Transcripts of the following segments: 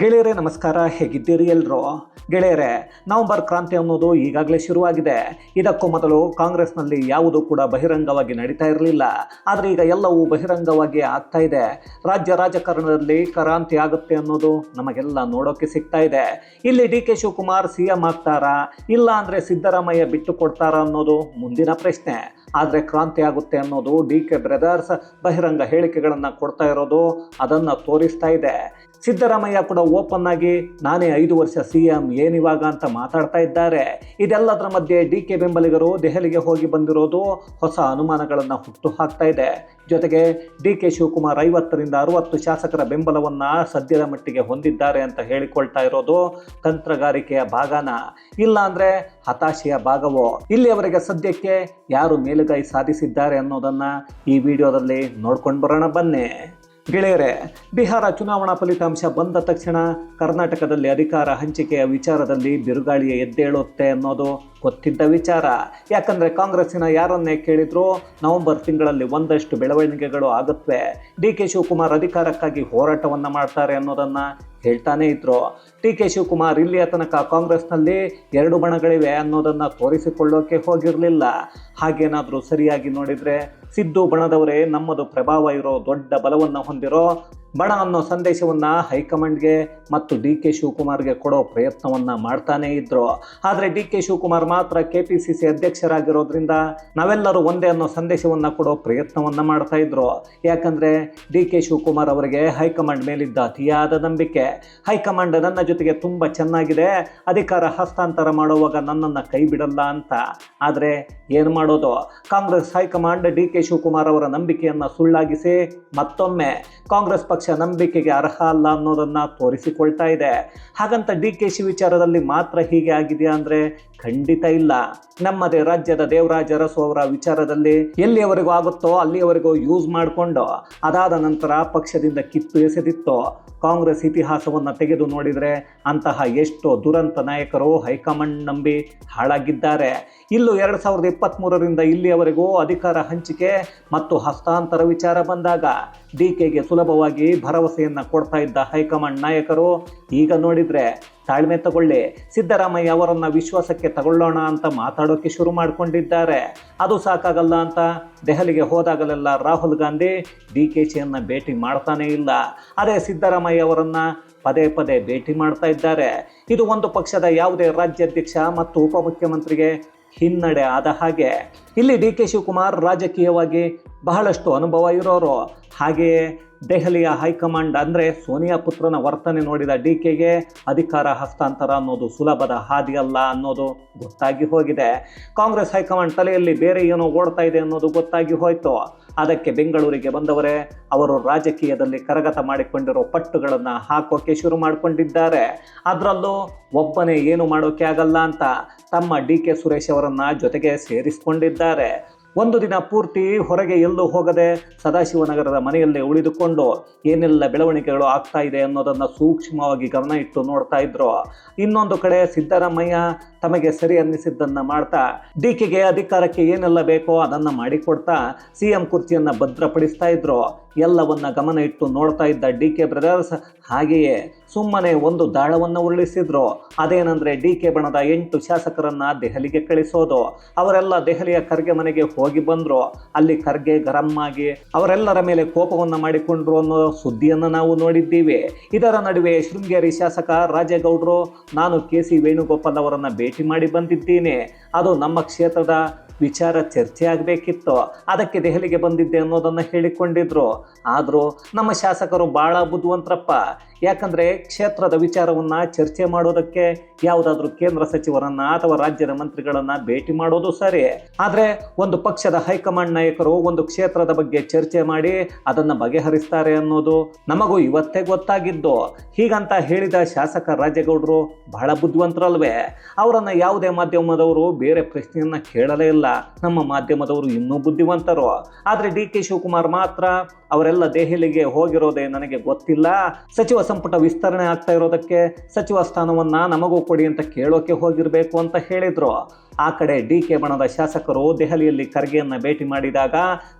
ಗೆಳೆಯರೇ, ನಮಸ್ಕಾರ. ಹೇಗಿದ್ದೀರಿ ಎಲ್ಲರೂ ಗೆಳೆಯರೇ, ನವಂಬರ್ ಕ್ರಾಂತಿ ಅನ್ನೋದು ಈಗಾಗಲೇ ಶುರುವಾಗಿದೆ. ಇದಕ್ಕೂ ಮೊದಲು ಕಾಂಗ್ರೆಸ್ನಲ್ಲಿ ಯಾವುದೂ ಕೂಡ ಬಹಿರಂಗವಾಗಿ ನಡೀತಾ ಇರಲಿಲ್ಲ. ಆದರೆ ಈಗ ಎಲ್ಲವೂ ಬಹಿರಂಗವಾಗಿ ಆಗ್ತಾ ಇದೆ. ರಾಜ್ಯ ರಾಜಕಾರಣದಲ್ಲಿ ಕ್ರಾಂತಿ ಆಗುತ್ತೆ ಅನ್ನೋದು ನಮಗೆಲ್ಲ ನೋಡೋಕೆ ಸಿಗ್ತಾ ಇದೆ. ಇಲ್ಲಿ D K Shivakumar C M ಆಗ್ತಾರಾ? ಇಲ್ಲ ಅಂದರೆ ಸಿದ್ದರಾಮಯ್ಯ ಬಿಟ್ಟು ಕೊಡ್ತಾರಾ ಅನ್ನೋದು ಮುಂದಿನ ಪ್ರಶ್ನೆ. ಆದರೆ ಕ್ರಾಂತಿ ಆಗುತ್ತೆ ಅನ್ನೋದು ಡಿ ಕೆ ಬ್ರದರ್ಸ್ ಬಹಿರಂಗ ಹೇಳಿಕೆಗಳನ್ನು ಕೊಡ್ತಾ ಇರೋದು ಅದನ್ನು ತೋರಿಸ್ತಾ ಇದೆ. ಸಿದ್ದರಾಮಯ್ಯ ಕೂಡ ಓಪನ್ ಆಗಿ ನಾನೇ ಐದು ವರ್ಷ ಸಿ ಎಂ ಏನಿವಾಗ ಅಂತ ಮಾತಾಡ್ತಾ ಇದ್ದಾರೆ. ಇದೆಲ್ಲದರ ಮಧ್ಯೆ ಡಿ ಕೆ ಬೆಂಬಲಿಗರು ದೆಹಲಿಗೆ ಹೋಗಿ ಬಂದಿರೋದು ಹೊಸ ಅನುಮಾನಗಳನ್ನು ಹುಟ್ಟು ಹಾಕ್ತಾ ಇದೆ. ಜೊತೆಗೆ ಡಿ ಕೆ ಶಿವಕುಮಾರ್ ಐವತ್ತರಿಂದ ಅರುವತ್ತು ಶಾಸಕರ ಬೆಂಬಲವನ್ನು ಸದ್ಯದ ಮಟ್ಟಿಗೆ ಹೊಂದಿದ್ದಾರೆ ಅಂತ ಹೇಳಿಕೊಳ್ತಾ ಇರೋದು ತಂತ್ರಗಾರಿಕೆಯ ಭಾಗನ. ಇಲ್ಲ ಅಂದರೆ ಹತಾಶೆಯ ಭಾಗವೋ? ಇಲ್ಲಿಯವರೆಗೆ ಸದ್ಯಕ್ಕೆ ಯಾರು ಮೇಲುಗೈ ಸಾಧಿಸಿದ್ದಾರೆ ಅನ್ನೋದನ್ನು ಈ ವಿಡಿಯೋದಲ್ಲಿ ನೋಡ್ಕೊಂಡು ಬರೋಣ ಬನ್ನಿ. ಗೆಳೆಯರೇ, ಬಿಹಾರ ಚುನಾವಣಾ ಫಲಿತಾಂಶ ಬಂದ ತಕ್ಷಣ ಕರ್ನಾಟಕದಲ್ಲಿ ಅಧಿಕಾರ ಹಂಚಿಕೆಯ ವಿಚಾರದಲ್ಲಿ ಬಿರುಗಾಳಿಯ ಎದ್ದೇಳುತ್ತೆ ಅನ್ನೋದು ಗೊತ್ತಿದ್ದ ವಿಚಾರ. ಯಾಕಂದರೆ ಕಾಂಗ್ರೆಸ್ಸಿನ ಯಾರನ್ನೇ ಕೇಳಿದ್ರು ನವೆಂಬರ್ ತಿಂಗಳಲ್ಲಿ ಒಂದಷ್ಟು ಬೆಳವಣಿಗೆಗಳು ಆಗುತ್ತವೆ ಡಿ ಕೆ ಶಿವಕುಮಾರ್ ಅಧಿಕಾರಕ್ಕಾಗಿ ಹೋರಾಟವನ್ನು ಮಾಡ್ತಾರೆ ಅನ್ನೋದನ್ನು ಹೇಳ್ತಾನೆ ಇದ್ರು. ಡಿ ಕೆ ಶಿವಕುಮಾರ್ ಇಲ್ಲಿಯ ತನಕ ಕಾಂಗ್ರೆಸ್ನಲ್ಲಿ ಎರಡು ಬಣಗಳಿವೆ ಅನ್ನೋದನ್ನು ತೋರಿಸಿಕೊಳ್ಳೋಕೆ ಹೋಗಿರಲಿಲ್ಲ. ಹಾಗೇನಾದರೂ ಸರಿಯಾಗಿ ನೋಡಿದರೆ ಸಿದ್ದು ಬಣದವರೇ ನಮ್ಮದು ಪ್ರಭಾವ ಇರೋ ದೊಡ್ಡ ಬಲವನ್ನು ಹೊಂದಿರೋ ಬಣ ಅನ್ನೋ ಸಂದೇಶವನ್ನು ಹೈಕಮಾಂಡ್ಗೆ ಮತ್ತು ಡಿ ಕೆ ಶಿವಕುಮಾರ್ಗೆ ಕೊಡೋ ಪ್ರಯತ್ನವನ್ನು ಮಾಡ್ತಾನೇ ಇದ್ರು. ಆದರೆ ಡಿ ಕೆ ಶಿವಕುಮಾರ್ ಮಾತ್ರ ಕೆ ಪಿ ಸಿ ಸಿ ಅಧ್ಯಕ್ಷರಾಗಿರೋದ್ರಿಂದ ನಾವೆಲ್ಲರೂ ಒಂದೇ ಅನ್ನೋ ಸಂದೇಶವನ್ನು ಕೊಡೋ ಪ್ರಯತ್ನವನ್ನು ಮಾಡ್ತಾ ಇದ್ರು. ಯಾಕಂದರೆ ಡಿ ಕೆ ಶಿವಕುಮಾರ್ ಅವರಿಗೆ ಹೈಕಮಾಂಡ್ ಮೇಲಿದ್ದ ಅತಿಯಾದ ನಂಬಿಕೆ. ಹೈಕಮಾಂಡ್ ನನ್ನ ಜೊತೆಗೆ ತುಂಬ ಚೆನ್ನಾಗಿದೆ. ಅಧಿಕಾರ ಹಸ್ತಾಂತರ ಮಾಡುವಾಗ ನನ್ನನ್ನು ಕೈ ಬಿಡಲ್ಲ ಅಂತ. ಆದರೆ ಏನು ಮಾಡೋದು? Congress high command D K Shivakumar ಅವರ ನಂಬಿಕೆಯನ್ನು ಸುಳ್ಳಾಗಿಸಿ ಮತ್ತೊಮ್ಮೆ ಕಾಂಗ್ರೆಸ್ ಪಕ್ಷ ನಂಬಿಕೆಗೆ ಅರ್ಹ ಅಲ್ಲ ಅನ್ನೋದನ್ನು ತೋರಿಸಿಕೊಳ್ತಾ ಇದೆ. ಹಾಗಂತ ಡಿ ಕೆ ಶಿ ವಿಚಾರದಲ್ಲಿ ಮಾತ್ರ ಹೀಗೆ ಆಗಿದೆಯಾ ಅಂದರೆ ಖಂಡಿತ ಇಲ್ಲ. ನಮ್ಮದೇ ರಾಜ್ಯದ ದೇವರಾಜ ಅರಸು ಅವರ ವಿಚಾರದಲ್ಲಿ ಎಲ್ಲಿಯವರೆಗೂ ಆಗುತ್ತೋ ಅಲ್ಲಿಯವರೆಗೂ ಯೂಸ್ ಮಾಡಿಕೊಂಡು ಅದಾದ ನಂತರ ಪಕ್ಷದಿಂದ ಕಿತ್ತು ಎಸೆದಿತ್ತು. ಕಾಂಗ್ರೆಸ್ ಇತಿಹಾಸವನ್ನು ತೆಗೆದು ನೋಡಿದರೆ ಅಂತಹ ಎಷ್ಟೋ ದುರಂತ ನಾಯಕರು ಹೈಕಮಾಂಡ್ ನಂಬಿ ಹಾಳಾಗಿದ್ದಾರೆ. ಇಲ್ಲೂ ಎರಡು ಸಾವಿರದ ಇಪ್ಪತ್ತ್ಮೂರರಿಂದ ಇಲ್ಲಿಯವರೆಗೂ ಅಧಿಕಾರ ಹಂಚಿಕೆ ಮತ್ತು ಹಸ್ತಾಂತರ ವಿಚಾರ ಬಂದಾಗ ಡಿ ಕೆಗೆ ಸುಲಭವಾಗಿ ಭರವಸೆಯನ್ನು ಕೊಡ್ತಾ ಇದ್ದ ಹೈಕಮಾಂಡ್ ನಾಯಕರು, ಈಗ ನೋಡಿದರೆ ತಾಳ್ಮೆ ತಗೊಳ್ಳಿ, ಸಿದ್ದರಾಮಯ್ಯ ಅವರನ್ನು ವಿಶ್ವಾಸಕ್ಕೆ ತಗೊಳ್ಳೋಣ ಅಂತ ಮಾತಾಡೋಕ್ಕೆ ಶುರು ಮಾಡಿಕೊಂಡಿದ್ದಾರೆ. ಅದು ಸಾಕಾಗಲ್ಲ ಅಂತ ದೆಹಲಿಗೆ ಹೋದಾಗಲೆಲ್ಲ ರಾಹುಲ್ ಗಾಂಧಿ ಡಿ ಕೆ ಶಿಯನ್ನು ಭೇಟಿ ಮಾಡ್ತಾನೇ ಇಲ್ಲ. ಅದೇ ಸಿದ್ದರಾಮಯ್ಯ ಅವರನ್ನು ಪದೇ ಪದೇ ಭೇಟಿ ಮಾಡ್ತಾ ಇದ್ದಾರೆ. ಇದು ಒಂದು ಪಕ್ಷದ ಯಾವುದೇ ರಾಜ್ಯಾಧ್ಯಕ್ಷ ಮತ್ತು ಉಪಮುಖ್ಯಮಂತ್ರಿಗೆ ಹಿನ್ನಡೆ ಆದ ಹಾಗೆ. ಇಲ್ಲಿ ಡಿ ಕೆ ಶಿವಕುಮಾರ್ ರಾಜಕೀಯವಾಗಿ ಬಹಳಷ್ಟು ಅನುಭವ ಇರೋರು. ಹಾಗೆಯೇ ದೆಹಲಿಯ ಹೈಕಮಾಂಡ್ ಅಂದರೆ ಸೋನಿಯಾ ಪುತ್ರನ ವರ್ತನೆ ನೋಡಿದ ಡಿ ಕೆಗೆ ಅಧಿಕಾರ ಹಸ್ತಾಂತರ ಅನ್ನೋದು ಸುಲಭದ ಹಾದಿಯಲ್ಲ ಅನ್ನೋದು ಗೊತ್ತಾಗಿ ಹೋಗಿದೆ. ಕಾಂಗ್ರೆಸ್ ಹೈಕಮಾಂಡ್ ತಲೆಯಲ್ಲಿ ಬೇರೆ ಏನೋ ಓಡ್ತಾ ಇದೆ ಅನ್ನೋದು ಗೊತ್ತಾಗಿ ಹೋಯಿತು. ಅದಕ್ಕೆ ಬೆಂಗಳೂರಿಗೆ ಬಂದವರೇ, ಅವರು ರಾಜಕೀಯದಲ್ಲಿ ಕರಗತ ಮಾಡಿಕೊಂಡಿರೋ ಪಟ್ಟುಗಳನ್ನು ಹಾಕೋಕೆ ಶುರು ಮಾಡಿಕೊಂಡಿದ್ದಾರೆ. ಅದರಲ್ಲೂ ಒಬ್ಬನೇ ಏನು ಮಾಡೋಕೆ ಆಗಲ್ಲ ಅಂತ ತಮ್ಮ ಡಿ ಕೆ ಸುರೇಶ್ ಅವರನ್ನು ಜೊತೆಗೆ ಸೇರಿಸಿಕೊಂಡಿದ್ದಾರೆ. ಒಂದು ದಿನ ಪೂರ್ತಿ ಹೊರಗೆ ಎಲ್ಲೂ ಹೋಗದೆ ಸದಾಶಿವನಗರದ ಮನೆಯಲ್ಲೇ ಉಳಿದುಕೊಂಡು ಏನೆಲ್ಲ ಬೆಳವಣಿಗೆಗಳು ಆಗ್ತಾ ಇದೆ ಅನ್ನೋದನ್ನು ಸೂಕ್ಷ್ಮವಾಗಿ ಗಮನ ಇಟ್ಟು ನೋಡ್ತಾ ಇದ್ರು. ಇನ್ನೊಂದು ಕಡೆ ಸಿದ್ದರಾಮಯ್ಯ ತಮಗೆ ಸರಿ ಅನ್ನಿಸಿದ್ದನ್ನ ಮಾಡ್ತಾ ಡಿ ಕೆಗೆ ಅಧಿಕಾರಕ್ಕೆ ಏನೆಲ್ಲ ಬೇಕೋ ಅದನ್ನು ಮಾಡಿಕೊಡ್ತಾ ಸಿ ಎಂ ಕುರ್ಚಿಯನ್ನು ಭದ್ರಪಡಿಸ್ತಾ ಇದ್ರು. ಎಲ್ಲವನ್ನ ಗಮನ ಇಟ್ಟು ನೋಡ್ತಾ ಇದ್ದ ಡಿ ಕೆ ಬ್ರದರ್ಸ್ ಹಾಗೆಯೇ ಸುಮ್ಮನೆ ಒಂದು ದಾಳವನ್ನು ಉರುಳಿಸಿದ್ರು. ಅದೇನಂದ್ರೆ ಡಿ ಕೆ ಬಣದ ಎಂಟು ಶಾಸಕರನ್ನ ದೆಹಲಿಗೆ ಕಳಿಸೋದು. ಅವರೆಲ್ಲ ದೆಹಲಿಯ ಖರ್ಗೆ ಮನೆಗೆ ಹೋಗಿ ಬಂದ್ರು. ಅಲ್ಲಿ ಖರ್ಗೆ ಗರಂ ಆಗಿ ಅವರೆಲ್ಲರ ಮೇಲೆ ಕೋಪವನ್ನು ಮಾಡಿಕೊಂಡ್ರು ಅನ್ನೋ ಸುದ್ದಿಯನ್ನು ನಾವು ನೋಡಿದ್ದೀವಿ. ಇದರ ನಡುವೆ ಶೃಂಗೇರಿ ಶಾಸಕ ರಾಜೇಗೌಡರು, ನಾನು ಕೆ ಸಿ ವೇಣುಗೋಪಾಲ್ ಅವರನ್ನು ಭೇಟಿ ಮಾಡಿ ಬಂದಿದ್ದೀನಿ. ಅದು ನಮ್ಮ ಕ್ಷೇತ್ರದ ವಿಚಾರ ಚರ್ಚೆ ಆಗಬೇಕಿತ್ತು. ಅದಕ್ಕೆ ದೆಹಲಿಗೆ ಬಂದಿದ್ದೆ ಅನ್ನೋದನ್ನು ಹೇಳಿಕೊಂಡಿದ್ರು. ಆದರೂ ನಮ್ಮ ಶಾಸಕರು ಭಾಳ ಬುದ್ಧಿವಂತರಪ್ಪ. ಯಾಕಂದರೆ ಕ್ಷೇತ್ರದ ವಿಚಾರವನ್ನು ಚರ್ಚೆ ಮಾಡೋದಕ್ಕೆ ಯಾವುದಾದ್ರೂ ಕೇಂದ್ರ ಸಚಿವರನ್ನು ಅಥವಾ ರಾಜ್ಯದ ಮಂತ್ರಿಗಳನ್ನು ಭೇಟಿ ಮಾಡೋದು ಸರಿ. ಆದರೆ ಒಂದು ಪಕ್ಷದ ಹೈಕಮಾಂಡ್ ನಾಯಕರು ಒಂದು ಕ್ಷೇತ್ರದ ಬಗ್ಗೆ ಚರ್ಚೆ ಮಾಡಿ ಅದನ್ನು ಬಗೆಹರಿಸ್ತಾರೆ ಅನ್ನೋದು ನಮಗೂ ಇವತ್ತೇ ಗೊತ್ತಾಗಿದ್ದು. ಹೀಗಂತ ಹೇಳಿದ ಶಾಸಕ ರಾಜೇಗೌಡರು ಬಹಳ ಬುದ್ಧಿವಂತರಲ್ವೇ. ಅವರನ್ನು ಯಾವುದೇ ಮಾಧ್ಯಮದವರು ಬೇರೆ ಪ್ರಶ್ನೆಯನ್ನು ಕೇಳಲೇ ಇಲ್ಲ. ನಮ್ಮ ಮಾಧ್ಯಮದವರು ಇನ್ನೂ ಬುದ್ಧಿವಂತರು. ಆದರೆ ಡಿ ಕೆ ಶಿವಕುಮಾರ್ ಮಾತ್ರ ಅವರೆಲ್ಲ ದೆಹಲಿಗೆ ಹೋಗಿರೋದೇ ನನಗೆ ಗೊತ್ತಿಲ್ಲ. ಸಚಿವ ಸಂಪುಟ ವಿಸ್ತರಣೆ ಆಗ್ತಾ ಇರೋದಕ್ಕೆ ಸಚಿವ ಸ್ಥಾನವನ್ನು ನಮಗೂ ಕೊಡಿ ಅಂತ ಕೇಳೋಕೆ ಹೋಗಿರಬೇಕು ಅಂತ ಹೇಳಿದ್ರು. ಆ ಕಡೆ ಡಿ ಕೆ ಬಣದ ಶಾಸಕರು ದೆಹಲಿಯಲ್ಲಿ ಖರ್ಗೆಯನ್ನ ಭೇಟಿ ಮಾಡಿದಾಗ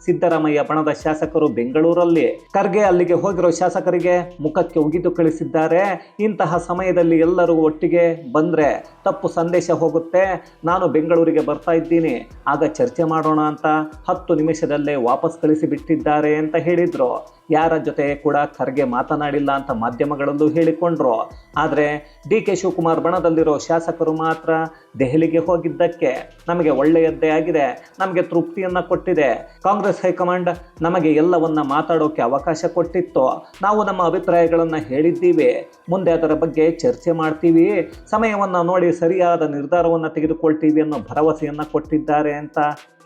ಸಿದ್ದರಾಮಯ್ಯ ಬಣದ ಶಾಸಕರು ಬೆಂಗಳೂರಲ್ಲಿ. ಖರ್ಗೆ ಅಲ್ಲಿಗೆ ಹೋಗಿರೋ ಶಾಸಕರಿಗೆ ಮುಖಕ್ಕೆ ಉಗಿದು ಕಳಿಸಿದ್ದಾರೆ. ಇಂತಹ ಸಮಯದಲ್ಲಿ ಎಲ್ಲರೂ ಒಟ್ಟಿಗೆ ಬಂದ್ರೆ ತಪ್ಪು ಸಂದೇಶ ಹೋಗುತ್ತೆ. ನಾನು ಬೆಂಗಳೂರಿಗೆ ಬರ್ತಾ ಇದ್ದೀನಿ. ಆಗ ಚರ್ಚೆ ಮಾಡೋಣ ಅಂತ ಹತ್ತು ನಿಮಿಷದಲ್ಲೇ ವಾಪಸ್ ಕಳಿಸಿ ಬಿಟ್ಟಿದ್ದಾರೆ ಅಂತ ಹೇಳಿದ್ರು. ಯಾರ ಜೊತೆ ಕೂಡ ಖರ್ಗೆ ಮಾತನಾಡಿಲ್ಲ ಅಂತ ಮಾಧ್ಯಮಗಳಲ್ಲೂ ಹೇಳಿಕೊಂಡ್ರು. ಆದರೆ ಡಿ ಕೆ ಶಿವಕುಮಾರ್ ಬಣದಲ್ಲಿರೋ ಶಾಸಕರು ಮಾತ್ರ ದೆಹಲಿಗೆ ಹೋಗಿದ್ದಕ್ಕೆ ನಮಗೆ ಒಳ್ಳೆಯದ್ದೇ ಆಗಿದೆ, ನಮಗೆ ತೃಪ್ತಿಯನ್ನ ಕೊಟ್ಟಿದೆ. ಕಾಂಗ್ರೆಸ್ ಹೈಕಮಾಂಡ್ ನಮಗೆ ಎಲ್ಲವನ್ನ ಮಾತಾಡೋಕೆ ಅವಕಾಶ ಕೊಟ್ಟಿತ್ತು. ನಾವು ನಮ್ಮ ಅಭಿಪ್ರಾಯಗಳನ್ನು ಹೇಳಿದ್ದೀವಿ. ಮುಂದೆ ಅದರ ಬಗ್ಗೆ ಚರ್ಚೆ ಮಾಡ್ತೀವಿ. ಸಮಯವನ್ನು ನೋಡಿ ಸರಿಯಾದ ನಿರ್ಧಾರವನ್ನು ತೆಗೆದುಕೊಳ್ತೀವಿ ಅನ್ನೋ ಭರವಸೆಯನ್ನು ಕೊಟ್ಟಿದ್ದಾರೆ ಅಂತ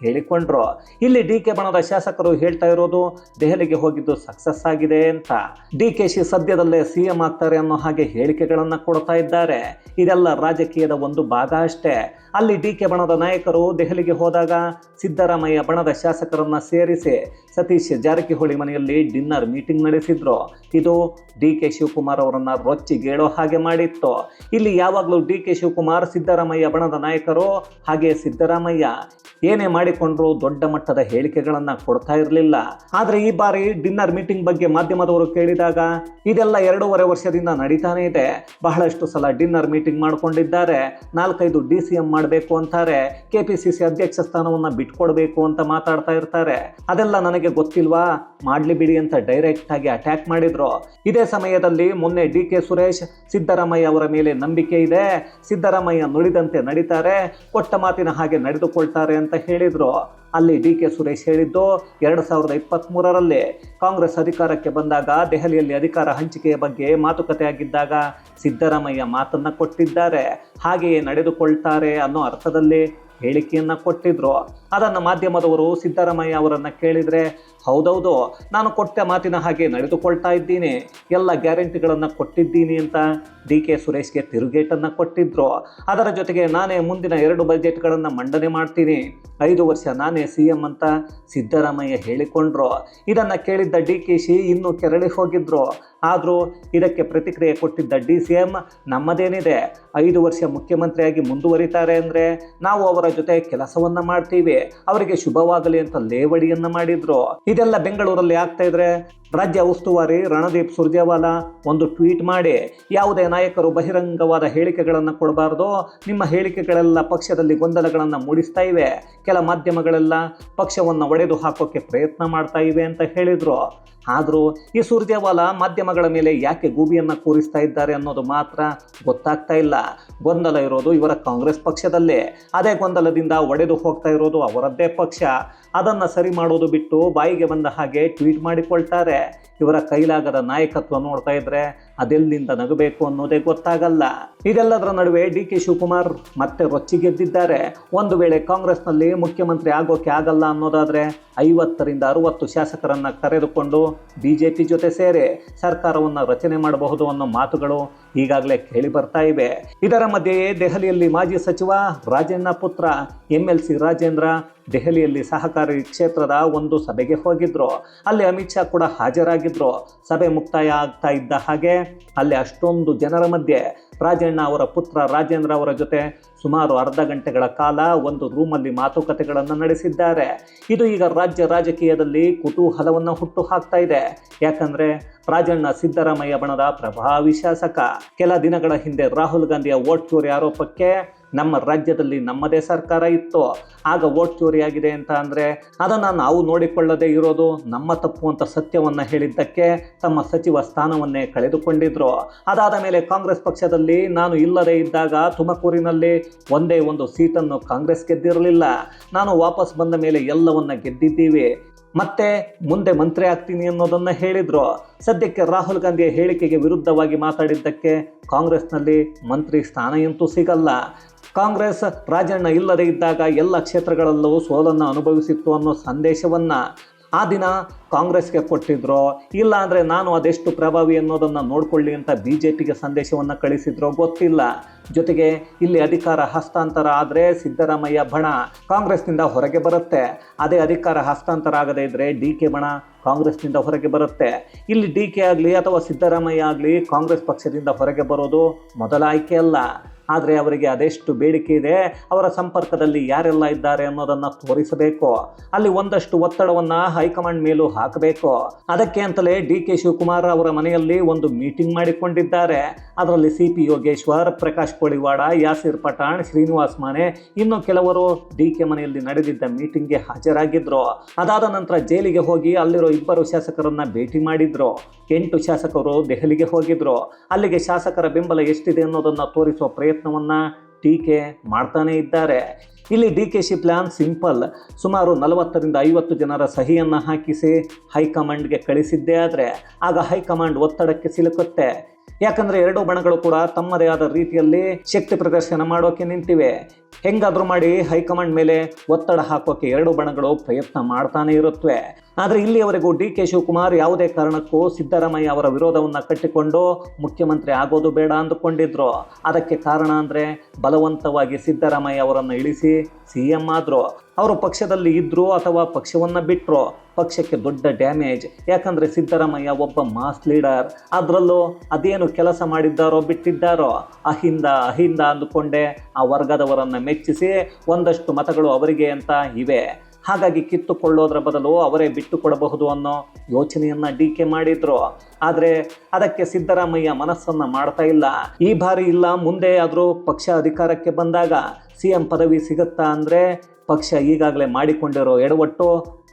ಹೇಳಿಕೊಂಡ್ರು. ಇಲ್ಲಿ ಡಿ ಕೆ ಬಣದ ಶಾಸಕರು ಹೇಳ್ತಾ ಇರೋದು ದೆಹಲಿಗೆ ಹೋಗಿದ್ದು ಸಕ್ಸಸ್ ಆಗಿದೆ ಅಂತ. ಡಿ ಕೆ ಶಿ ಸದ್ಯದಲ್ಲೇ ಸಿ ಎಂ ಆಗ್ತಾರೆ ಅನ್ನೋ ಹಾಗೆ ಹೇಳಿಕೆಗಳನ್ನು ಕೊಡ್ತಾ ಇದ್ದಾರೆ. ಇದೆಲ್ಲ ರಾಜಕೀಯದ ಒಂದು ಭಾಗ ಅಷ್ಟೇ. ಅಲ್ಲಿ ಡಿ ಕೆ ಬಣದ ನಾಯಕರು ದೆಹಲಿಗೆ ಹೋದಾಗ ಸಿದ್ದರಾಮಯ್ಯ ಬಣದ ಶಾಸಕರನ್ನ ಸೇರಿಸಿ ಸತೀಶ್ ಜಾರಕಿಹೊಳಿ ಮನೆಯಲ್ಲಿ ಡಿನ್ನರ್ ಮೀಟಿಂಗ್ ನಡೆಸಿದ್ರು. ಇದು ಡಿ ಕೆ ಶಿವಕುಮಾರ್ ಅವರನ್ನ ರೊಚ್ಚಿಗೇಳೋ ಹಾಗೆ ಮಾಡಿತ್ತು. ಇಲ್ಲಿ ಯಾವಾಗಲೂ ಡಿ ಕೆ ಶಿವಕುಮಾರ್, ಸಿದ್ದರಾಮಯ್ಯ ಬಣದ ನಾಯಕರು ಹಾಗೆ ಸಿದ್ದರಾಮಯ್ಯ ಏನೇ ಮಾಡಿಕೊಂಡ್ರು ದೊಡ್ಡ ಮಟ್ಟದ ಹೇಳಿಕೆಗಳನ್ನು ಕೊಡ್ತಾ ಇರಲಿಲ್ಲ. ಆದರೆ ಈ ಬಾರಿ ಡಿನ್ನರ್ ಮೀಟಿಂಗ್ ಬಗ್ಗೆ ಮಾಧ್ಯಮದವರು ಕೇಳಿದಾಗ ಇದೆಲ್ಲ ಎರಡೂವರೆ ವರ್ಷದಿಂದ ನಡೀತಾನೆ ಇದೆ. ಬಹಳಷ್ಟು ಸಲ ಡಿನ್ನರ್ ಮೀಟಿಂಗ್ ಮಾಡ್ಕೊಂಡಿದ್ದಾರೆ. ನಾಲ್ಕೈದು ಡಿ ಸಿ ಎಂ ಮಾಡಬೇಕು ಅಂತಾರೆ. ಕೆ ಪಿ ಸಿ ಸಿ ಅಧ್ಯಕ್ಷ ಸ್ಥಾನವನ್ನ ಬಿಟ್ಕೊಡ್ಬೇಕು ಅಂತ ಮಾತಾಡ್ತಾ ಇರ್ತಾರೆ. ಅದೆಲ್ಲ ನನಗೆ ಗೊತ್ತಿಲ್ವಾ? ಮಾಡ್ಲಿ ಬಿಡಿ ಅಂತ ಡೈರೆಕ್ಟ್ ಆಗಿ ಅಟ್ಯಾಕ್ ಮಾಡಿದ್ರು. ಇದೇ ಸಮಯದಲ್ಲಿ ಮೊನ್ನೆ ಡಿ ಕೆ ಸುರೇಶ್, ಸಿದ್ದರಾಮಯ್ಯ ಅವರ ಮೇಲೆ ನಂಬಿಕೆ ಇದೆ. ಸಿದ್ದರಾಮಯ್ಯ ನುಡಿದಂತೆ ನಡೀತಾರೆ. ಕೊಟ್ಟ ಮಾತಿನ ಹಾಗೆ ನಡೆದುಕೊಳ್ತಾರೆ ಅಂತ ಹೇಳಿದ್ರು. ಅಲ್ಲಿ ಡಿ ಕೆ ಸುರೇಶ್ ಹೇಳಿದ್ದು, ಎರಡು ಸಾವಿರದ ಇಪ್ಪತ್ತ್ಮೂರರಲ್ಲಿ ಕಾಂಗ್ರೆಸ್ ಅಧಿಕಾರಕ್ಕೆ ಬಂದಾಗ, ದೆಹಲಿಯಲ್ಲಿ ಅಧಿಕಾರ ಹಂಚಿಕೆಯ ಬಗ್ಗೆ ಮಾತುಕತೆ ಆಗಿದ್ದಾಗ ಸಿದ್ದರಾಮಯ್ಯ ಮಾತನ್ನ ಕೊಟ್ಟಿದ್ದಾರೆ. ಹಾಗೆಯೇ ನಡೆದುಕೊಳ್ತಾರೆ ಅನ್ನೋ ಅರ್ಥದಲ್ಲಿ ಹೇಳಿಕೆಯನ್ನ ಕೊಟ್ಟಿದ್ರು. ಅದನ್ನು ಮಾಧ್ಯಮದವರು ಸಿದ್ದರಾಮಯ್ಯ ಅವರನ್ನು ಕೇಳಿದರೆ, ಹೌದೌದು, ನಾನು ಕೊಟ್ಟ ಮಾತಿನ ಹಾಗೆ ನಡೆದುಕೊಳ್ತಾ ಇದ್ದೀನಿ. ಎಲ್ಲ ಗ್ಯಾರಂಟಿಗಳನ್ನು ಕೊಟ್ಟಿದ್ದೀನಿ ಅಂತ ಡಿ ಕೆ ಸುರೇಶ್ಗೆ ತಿರುಗೇಟನ್ನು ಕೊಟ್ಟಿದ್ರು. ಅದರ ಜೊತೆಗೆ ನಾನೇ ಮುಂದಿನ ಎರಡು ಬಜೆಟ್ಗಳನ್ನು ಮಂಡನೆ ಮಾಡ್ತೀನಿ. ಐದು ವರ್ಷ ನಾನೇ ಸಿ ಎಂ ಅಂತ ಸಿದ್ದರಾಮಯ್ಯ ಹೇಳಿಕೊಂಡ್ರು. ಇದನ್ನು ಕೇಳಿದ್ದ ಡಿ ಕೆ ಶಿ ಇನ್ನೂ ಕೆರಳಿ ಹೋಗಿದ್ರು. ಆದರೂ ಇದಕ್ಕೆ ಪ್ರತಿಕ್ರಿಯೆ ಕೊಟ್ಟಿದ್ದ ಡಿ ಸಿ ಎಂ ನಮ್ಮದೇನಿದೆ. ಐದು ವರ್ಷ ಮುಖ್ಯಮಂತ್ರಿಯಾಗಿ ಮುಂದುವರಿತಾರೆ ಅಂದರೆ ನಾವು ಅವರ ಜೊತೆ ಕೆಲಸವನ್ನು ಮಾಡ್ತೀವಿ. ಅವರಿಗೆ ಶುಭವಾಗಲಿ ಅಂತ ಲೇವಡಿಯನ್ನ ಮಾಡಿದ್ರು? ಇದೆಲ್ಲ ಬೆಂಗಳೂರಲ್ಲಿ ಆಗ್ತಾ ಇದ್ರೆ ರಾಜ್ಯ ಉಸ್ತುವಾರಿ ರಣದೀಪ್ ಸುರ್ಜೇವಾಲಾ ಒಂದು ಟ್ವೀಟ್ ಮಾಡಿ, ಯಾವುದೇ ನಾಯಕರು ಬಹಿರಂಗವಾದ ಹೇಳಿಕೆಗಳನ್ನು ಕೊಡಬಾರ್ದು. ನಿಮ್ಮ ಹೇಳಿಕೆಗಳೆಲ್ಲ ಪಕ್ಷದಲ್ಲಿ ಗೊಂದಲಗಳನ್ನು ಮೂಡಿಸ್ತಾ ಇವೆ. ಕೆಲ ಮಾಧ್ಯಮಗಳೆಲ್ಲ ಪಕ್ಷವನ್ನು ಒಡೆದು ಹಾಕೋಕ್ಕೆ ಪ್ರಯತ್ನ ಮಾಡ್ತಾ ಇವೆ ಅಂತ ಹೇಳಿದರು. ಆದರೂ ಈ ಸುರ್ಜೇವಾಲಾ ಮಾಧ್ಯಮಗಳ ಮೇಲೆ ಯಾಕೆ ಗೂಬಿಯನ್ನು ಕೂರಿಸ್ತಾ ಇದ್ದಾರೆ ಅನ್ನೋದು ಮಾತ್ರ ಗೊತ್ತಾಗ್ತಾ ಇಲ್ಲ. ಗೊಂದಲ ಇರೋದು ಇವರ ಕಾಂಗ್ರೆಸ್ ಪಕ್ಷದಲ್ಲೇ. ಅದೇ ಗೊಂದಲದಿಂದ ಒಡೆದು ಹೋಗ್ತಾ ಇರೋದು ಅವರದ್ದೇ ಪಕ್ಷ. ಅದನ್ನು ಸರಿ ಮಾಡೋದು ಬಿಟ್ಟು ಬಾಯಿಗೆ ಬಂದ ಹಾಗೆ ಟ್ವೀಟ್ ಮಾಡಿಕೊಳ್ತಾರೆ. ಇವರ ಕೈಲಾಗದ ನಾಯಕತ್ವ ನೋಡ್ತಾ ಇದ್ರೆ ಅದೆಲ್ಲಿಂದ ನಗಬೇಕು ಅನ್ನೋದೇ ಗೊತ್ತಾಗಲ್ಲ. ಇದೆಲ್ಲದರ ನಡುವೆ ಡಿ ಕೆ ಶಿವಕುಮಾರ್ ಮತ್ತೆ ರೊಚ್ಚಿಗೆದ್ದಿದ್ದಾರೆ. ಒಂದು ವೇಳೆ ಕಾಂಗ್ರೆಸ್ನಲ್ಲಿ ಮುಖ್ಯಮಂತ್ರಿ ಆಗೋಕೆ ಆಗಲ್ಲ ಅನ್ನೋದಾದ್ರೆ ಐವತ್ತರಿಂದ ಅರುವತ್ತು ಶಾಸಕರನ್ನ ಕರೆದುಕೊಂಡು ಬಿಜೆಪಿ ಜೊತೆ ಸೇರಿ ಸರ್ಕಾರವನ್ನು ರಚನೆ ಮಾಡಬಹುದು ಅನ್ನೋ ಮಾತುಗಳು ಈಗಾಗಲೇ ಕೇಳಿ ಬರ್ತಾ ಇವೆ. ಇದರ ಮಧ್ಯೆಯೇ ದೆಹಲಿಯಲ್ಲಿ ಮಾಜಿ ಸಚಿವ ರಾಜಣ್ಣ ಪುತ್ರ ಎಂ ಎಲ್ ಸಿ ರಾಜೇಂದ್ರ ದೆಹಲಿಯಲ್ಲಿ ಸಹಕಾರಿ ಕ್ಷೇತ್ರದ ಒಂದು ಸಭೆಗೆ ಹೋಗಿದ್ರು. ಅಲ್ಲಿ ಅಮಿತ್ ಶಾ ಕೂಡ ಹಾಜರಾಗಿದ್ರು. ಸಭೆ ಮುಕ್ತಾಯ ಆಗ್ತಾ ಇದ್ದ ಹಾಗೆ ಅಲ್ಲಿ ಅಷ್ಟೊಂದು ಜನರ ಮಧ್ಯೆ ರಾಜಣ್ಣ ಅವರ ಪುತ್ರ ರಾಜೇಂದ್ರ ಅವರ ಜೊತೆ ಸುಮಾರು ಅರ್ಧ ಗಂಟೆಗಳ ಕಾಲ ಒಂದು ರೂಮಲ್ಲಿ ಮಾತುಕತೆಗಳನ್ನು ನಡೆಸಿದ್ದಾರೆ. ಇದು ಈಗ ರಾಜ್ಯ ರಾಜಕೀಯದಲ್ಲಿ ಕುತೂಹಲವನ್ನು ಹುಟ್ಟು ಹಾಕ್ತಾ ಇದೆ. ಯಾಕಂದ್ರೆ ರಾಜಣ್ಣ ಸಿದ್ದರಾಮಯ್ಯ ಬಣದ ಪ್ರಭಾವಿ ಶಾಸಕ. ಕೆಲ ದಿನಗಳ ಹಿಂದೆ ರಾಹುಲ್ ಗಾಂಧಿಯ ವೋಟ್ ಚೋರಿ ಆರೋಪಕ್ಕೆ ನಮ್ಮ ರಾಜ್ಯದಲ್ಲಿ ನಮ್ಮದೇ ಸರ್ಕಾರ ಇತ್ತು ಆಗ ವೋಟ್ ಚೋರಿಯಾಗಿದೆ ಅಂತ ಅಂದರೆ ಅದನ್ನು ನಾವು ನೋಡಿಕೊಳ್ಳದೆ ಇರೋದು ನಮ್ಮ ತಪ್ಪು ಅಂತ ಸತ್ಯವನ್ನು ಹೇಳಿದ್ದಕ್ಕೆ ತಮ್ಮ ಸಚಿವ ಸ್ಥಾನವನ್ನೇ ಕಳೆದುಕೊಂಡಿದ್ರು. ಅದಾದ ಮೇಲೆ ಕಾಂಗ್ರೆಸ್ ಪಕ್ಷದಲ್ಲಿ ನಾನು ಇಲ್ಲದೆ ಇದ್ದಾಗ ತುಮಕೂರಿನಲ್ಲಿ ಒಂದೇ ಒಂದು ಸೀಟನ್ನು ಕಾಂಗ್ರೆಸ್ ಗೆದ್ದಿರಲಿಲ್ಲ. ನಾನು ವಾಪಸ್ ಬಂದ ಮೇಲೆ ಎಲ್ಲವನ್ನ ಗೆದ್ದಿದ್ದೀವಿ. ಮತ್ತೆ ಮುಂದೆ ಮಂತ್ರಿ ಆಗ್ತೀನಿ ಅನ್ನೋದನ್ನ ಹೇಳಿದ್ರು. ಸದ್ಯಕ್ಕೆ ರಾಹುಲ್ ಗಾಂಧಿಯ ಹೇಳಿಕೆಗೆ ವಿರುದ್ಧವಾಗಿ ಮಾತಾಡಿದ್ದಕ್ಕೆ ಕಾಂಗ್ರೆಸ್ನಲ್ಲಿ ಮಂತ್ರಿ ಸ್ಥಾನ ಎಂತೂ ಸಿಗಲ್ಲ. ಕಾಂಗ್ರೆಸ್ ರಾಜಣ್ಣ ಇಲ್ಲದೇ ಇದ್ದಾಗ ಎಲ್ಲ ಕ್ಷೇತ್ರಗಳಲ್ಲೂ ಸೋಲನ್ನು ಅನುಭವಿಸಿತ್ತು ಅನ್ನೋ ಸಂದೇಶವನ್ನು ಆ ದಿನ ಕಾಂಗ್ರೆಸ್ಗೆ ಕೊಟ್ಟಿದ್ರೋ. ಇಲ್ಲ ಅಂದರೆ ನಾನು ಅದೆಷ್ಟು ಪ್ರಭಾವಿ ಅನ್ನೋದನ್ನು ನೋಡಿಕೊಳ್ಳಿ ಅಂತ ಬಿ ಜೆ ಪಿಗೆ ಸಂದೇಶವನ್ನು ಕಳಿಸಿದ್ರೋ ಗೊತ್ತಿಲ್ಲ. ಜೊತೆಗೆ ಇಲ್ಲಿ ಅಧಿಕಾರ ಹಸ್ತಾಂತರ ಆದರೆ ಸಿದ್ದರಾಮಯ್ಯ ಬಣ ಕಾಂಗ್ರೆಸ್ನಿಂದ ಹೊರಗೆ ಬರುತ್ತೆ. ಅದೇ ಅಧಿಕಾರ ಹಸ್ತಾಂತರ ಆಗದೇ ಇದ್ದರೆ ಡಿ ಕೆ ಬಣ ಕಾಂಗ್ರೆಸ್ನಿಂದ ಹೊರಗೆ ಬರುತ್ತೆ. ಇಲ್ಲಿ ಡಿ ಕೆ ಆಗಲಿ ಅಥವಾ ಸಿದ್ದರಾಮಯ್ಯ ಆಗಲಿ ಕಾಂಗ್ರೆಸ್ ಪಕ್ಷದಿಂದ ಹೊರಗೆ ಬರೋದು ಮೊದಲ ಆಯ್ಕೆ ಅಲ್ಲ. ಆದರೆ ಅವರಿಗೆ ಅದೆಷ್ಟು ಬೇಡಿಕೆ ಇದೆ? ಅವರ ಸಂಪರ್ಕದಲ್ಲಿ ಯಾರೆಲ್ಲ ಇದ್ದಾರೆ ಅನ್ನೋದನ್ನು ತೋರಿಸಬೇಕು. ಅಲ್ಲಿ ಒಂದಷ್ಟು ಒತ್ತಡವನ್ನು ಹೈಕಮಾಂಡ್ ಮೇಲೂ ಹಾಕಬೇಕು. ಅದಕ್ಕೆ ಅಂತಲೇ ಡಿ ಕೆ ಶಿವಕುಮಾರ್ ಅವರ ಮನೆಯಲ್ಲಿ ಒಂದು ಮೀಟಿಂಗ್ ಮಾಡಿಕೊಂಡಿದ್ದಾರೆ. ಅದರಲ್ಲಿ ಸಿ ಪಿ ಯೋಗೇಶ್ವರ್, ಪ್ರಕಾಶ್ ಕೋಳಿವಾಡ, ಯಾಸಿರ್ ಪಠಾಣ್, ಶ್ರೀನಿವಾಸ್ ಮಾನೆ ಇನ್ನು ಕೆಲವರು ಡಿ ಕೆ ಮನೆಯಲ್ಲಿ ನಡೆದಿದ್ದ ಮೀಟಿಂಗ್ಗೆ ಹಾಜರಾಗಿದ್ದರು ಅದಾದ ನಂತರ ಜೈಲಿಗೆ ಹೋಗಿ ಅಲ್ಲಿರೋ ಇಬ್ಬರು ಶಾಸಕರನ್ನ ಭೇಟಿ ಮಾಡಿದ್ರು. ಎಂಟು ಶಾಸಕರು ದೆಹಲಿಗೆ ಹೋಗಿದ್ರು. ಅಲ್ಲಿಗೆ ಶಾಸಕರ ಬೆಂಬಲ ಎಷ್ಟಿದೆ ಅನ್ನೋದನ್ನ ತೋರಿಸುವ ಪ್ರಯತ್ನವನ್ನ ಟೀಕೆ ಮಾಡ್ತಾನೇ ಇದ್ದಾರೆ. ಇಲ್ಲಿ D K Shi plan simple. ಸುಮಾರು ನಲವತ್ತರಿಂದ ಐವತ್ತು ಜನರ ಸಹಿಯನ್ನು ಹಾಕಿಸಿ ಹೈಕಮಾಂಡ್ಗೆ ಕಳಿಸಿದ್ದೇ ಆದರೆ ಆಗ ಹೈಕಮಾಂಡ್ ಒತ್ತಡಕ್ಕೆ ಸಿಲುಕುತ್ತೆ. ಯಾಕಂದ್ರೆ ಎರಡೂ ಬಣಗಳು ಕೂಡ ತಮ್ಮದೇ ಆದ ರೀತಿಯಲ್ಲಿ ಶಕ್ತಿ ಪ್ರದರ್ಶನ ಮಾಡೋಕೆ ನಿಂತಿವೆ. ಹೆಂಗಾದ್ರೂ ಮಾಡಿ ಹೈಕಮಾಂಡ್ ಮೇಲೆ ಒತ್ತಡ ಹಾಕೋಕೆ ಎರಡು ಬಣಗಳು ಪ್ರಯತ್ನ ಮಾಡ್ತಾನೆ ಇರುತ್ತವೆ ಆದರೆ ಇಲ್ಲಿಯವರೆಗೂ ಡಿ ಕೆ ಶಿವಕುಮಾರ್ ಯಾವುದೇ ಕಾರಣಕ್ಕೂ ಸಿದ್ದರಾಮಯ್ಯ ಅವರ ವಿರೋಧವನ್ನು ಕಟ್ಟಿಕೊಂಡು ಮುಖ್ಯಮಂತ್ರಿ ಆಗೋದು ಬೇಡ ಅಂದುಕೊಂಡಿದ್ರು. ಅದಕ್ಕೆ ಕಾರಣ ಅಂದರೆ ಬಲವಂತವಾಗಿ ಸಿದ್ದರಾಮಯ್ಯ ಅವರನ್ನು ಇಳಿಸಿ ಸಿ ಎಂ ಆದರೂ, ಅವರು ಪಕ್ಷದಲ್ಲಿ ಇದ್ರು ಅಥವಾ ಪಕ್ಷವನ್ನು ಬಿಟ್ಟರು ಪಕ್ಷಕ್ಕೆ ದೊಡ್ಡ ಡ್ಯಾಮೇಜ್. ಯಾಕಂದರೆ ಸಿದ್ದರಾಮಯ್ಯ ಒಬ್ಬ ಮಾಸ್ ಲೀಡರ್. ಅದರಲ್ಲೂ ಅದೇನು ಕೆಲಸ ಮಾಡಿದ್ದಾರೋ, ಬಿಟ್ಟಿದ್ದಾರೋ, ಅಹಿಂದ ಅಹಿಂದ ಅಂದುಕೊಂಡೆ ಆ ವರ್ಗದವರನ್ನು ಮೆಚ್ಚಿಸಿ ಒಂದಷ್ಟು ಮತಗಳು ಅವರಿಗೆ ಅಂತ ಇವೆ. ಹಾಗಾಗಿ ಕಿತ್ತುಕೊಳ್ಳೋದ್ರ ಬದಲು ಅವರೇ ಬಿಟ್ಟುಕೊಡಬಹುದು ಅನ್ನೋ ಯೋಚನೆಯನ್ನ ಡಿ ಕೆ ಮಾಡಿದ್ರು. ಆದರೆ ಅದಕ್ಕೆ ಸಿದ್ದರಾಮಯ್ಯ ಮನಸ್ಸನ್ನ ಮಾಡ್ತಾ ಇಲ್ಲ. ಈ ಬಾರಿ ಇಲ್ಲ, ಮುಂದೆ ಆದರೂ ಪಕ್ಷ ಅಧಿಕಾರಕ್ಕೆ ಬಂದಾಗ ಸಿ ಎಂ ಪದವಿ ಸಿಗುತ್ತಾ ಅಂದರೆ ಪಕ್ಷ ಈಗಾಗಲೇ ಮಾಡಿಕೊಂಡಿರೋ ಎಡವಟ್ಟು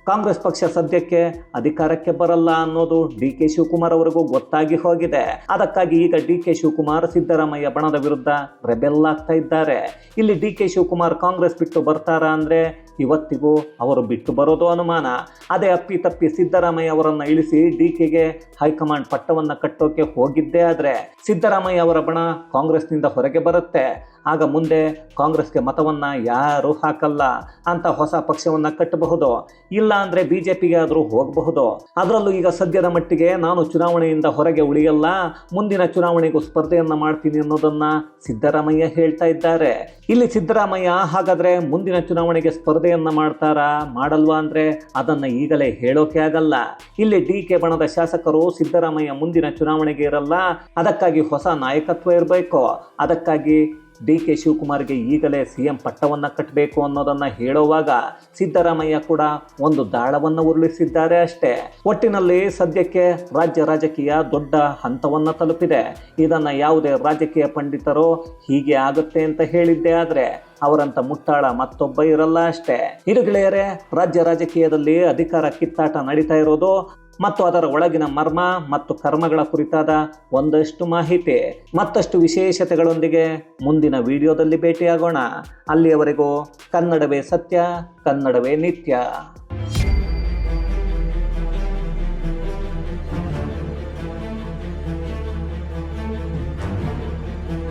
ಕಾಂಗ್ರೆಸ್ ಪಕ್ಷ ಸದ್ಯಕ್ಕೆ ಅಧಿಕಾರಕ್ಕೆ ಬರಲ್ಲ ಅನ್ನೋದು ಡಿ ಕೆ ಶಿವಕುಮಾರ್ ಅವರಿಗೂ ಗೊತ್ತಾಗಿ ಹೋಗಿದೆ. ಅದಕ್ಕಾಗಿ ಈಗ ಡಿ ಕೆ ಶಿವಕುಮಾರ್ ಸಿದ್ದರಾಮಯ್ಯ ಬಣದ ವಿರುದ್ಧ ರೆಬೆಲ್ ಆಗ್ತಾ ಇದ್ದಾರೆ. ಇಲ್ಲಿ ಡಿ ಕೆ ಶಿವಕುಮಾರ್ ಕಾಂಗ್ರೆಸ್ ಬಿಟ್ಟು ಬರ್ತಾರಾ ಅಂದರೆ ಇವತ್ತಿಗೂ ಅವರು ಬಿಟ್ಟು ಬರೋದು ಅನುಮಾನ. ಅದೇ ಅಪ್ಪಿ ತಪ್ಪಿ ಸಿದ್ದರಾಮಯ್ಯ ಅವರನ್ನು ಇಳಿಸಿ ಡಿ ಕೆಗೆ ಹೈಕಮಾಂಡ್ ಪಟ್ಟವನ್ನು ಕಟ್ಟೋಕೆ ಹೋಗಿದ್ದೇ ಆದರೆ ಸಿದ್ದರಾಮಯ್ಯ ಅವರ ಬಣ ಕಾಂಗ್ರೆಸ್ನಿಂದ ಹೊರಗೆ ಬರುತ್ತೆ. ಆಗ ಮುಂದೆ ಕಾಂಗ್ರೆಸ್ಗೆ ಮತವನ್ನು ಯಾರೂ ಹಾಕಲ್ಲ ಅಂತ ಹೊಸ ಪಕ್ಷವನ್ನು ಕಟ್ಟಬಹುದು, ಇಲ್ಲ ಜೆ ಪಿಗೆ ಆದರೂ ಹೋಗಬಹುದು. ಅದರಲ್ಲೂ ಈಗ ಸದ್ಯದ ಮಟ್ಟಿಗೆ ನಾನು ಚುನಾವಣೆಯಿಂದ ಹೊರಗೆ ಉಳಿಯಲ್ಲ, ಮುಂದಿನ ಚುನಾವಣೆಗೂ ಸ್ಪರ್ಧೆಯನ್ನು ಮಾಡ್ತೀನಿ ಅನ್ನೋದನ್ನು ಸಿದ್ದರಾಮಯ್ಯ ಹೇಳ್ತಾ ಇದ್ದಾರೆ. ಇಲ್ಲಿ ಸಿದ್ದರಾಮಯ್ಯ ಹಾಗಾದರೆ ಮುಂದಿನ ಚುನಾವಣೆಗೆ ಸ್ಪರ್ಧೆಯನ್ನು ಮಾಡ್ತಾರಾ, ಮಾಡಲ್ವಾ ಅಂದರೆ ಅದನ್ನು ಈಗಲೇ ಹೇಳೋಕೆ ಆಗಲ್ಲ. ಇಲ್ಲಿ ಡಿ ಕೆ ಬಣದ ಶಾಸಕರು ಸಿದ್ದರಾಮಯ್ಯ ಮುಂದಿನ ಚುನಾವಣೆಗೆ ಇರಲ್ಲ, ಅದಕ್ಕಾಗಿ ಹೊಸ ನಾಯಕತ್ವ ಇರಬೇಕು. ಅದಕ್ಕಾಗಿ ಡಿ ಕೆ ಶಿವಕುಮಾರ್ಗೆ ಈಗಲೇ ಸಿ ಎಂ ಪಟ್ಟವನ್ನು ಕಟ್ಟಬೇಕು ಅನ್ನೋದನ್ನ ಹೇಳುವಾಗ ಸಿದ್ದರಾಮಯ್ಯ ಕೂಡ ಒಂದು ದಾಳವನ್ನು ಉರುಳಿಸಿದ್ದಾರೆ ಅಷ್ಟೇ. ಒಟ್ಟಿನಲ್ಲಿ ಸದ್ಯಕ್ಕೆ ರಾಜ್ಯ ರಾಜಕೀಯ ದೊಡ್ಡ ಹಂತವನ್ನು ತಲುಪಿದೆ. ಇದನ್ನು ಯಾವುದೇ ರಾಜಕೀಯ ಪಂಡಿತರು ಹೀಗೆ ಆಗುತ್ತೆ ಅಂತ ಹೇಳಿದ್ದೆ ಆದರೆ ಅವರಂತ ಮುಟ್ಟಾಳ ಮತ್ತೊಬ್ಬ ಇರಲ್ಲ ಅಷ್ಟೇ. ಇದು ರಾಜ್ಯ ರಾಜಕೀಯದಲ್ಲಿ ಅಧಿಕಾರ ಕಿತ್ತಾಟ ನಡೀತಾ ಇರೋದು ಮತ್ತು ಅದರ ಒಳಗಿನ ಮರ್ಮ ಮತ್ತು ಕರ್ಮಗಳ ಕುರಿತಾದ ಒಂದಷ್ಟು ಮಾಹಿತಿ. ಮತ್ತಷ್ಟು ವಿಶೇಷತೆಗಳೊಂದಿಗೆ ಮುಂದಿನ ವಿಡಿಯೋದಲ್ಲಿ ಭೇಟಿಯಾಗೋಣ. ಅಲ್ಲಿಯವರೆಗೂ ಕನ್ನಡವೇ ಸತ್ಯ, ಕನ್ನಡವೇ ನಿತ್ಯ.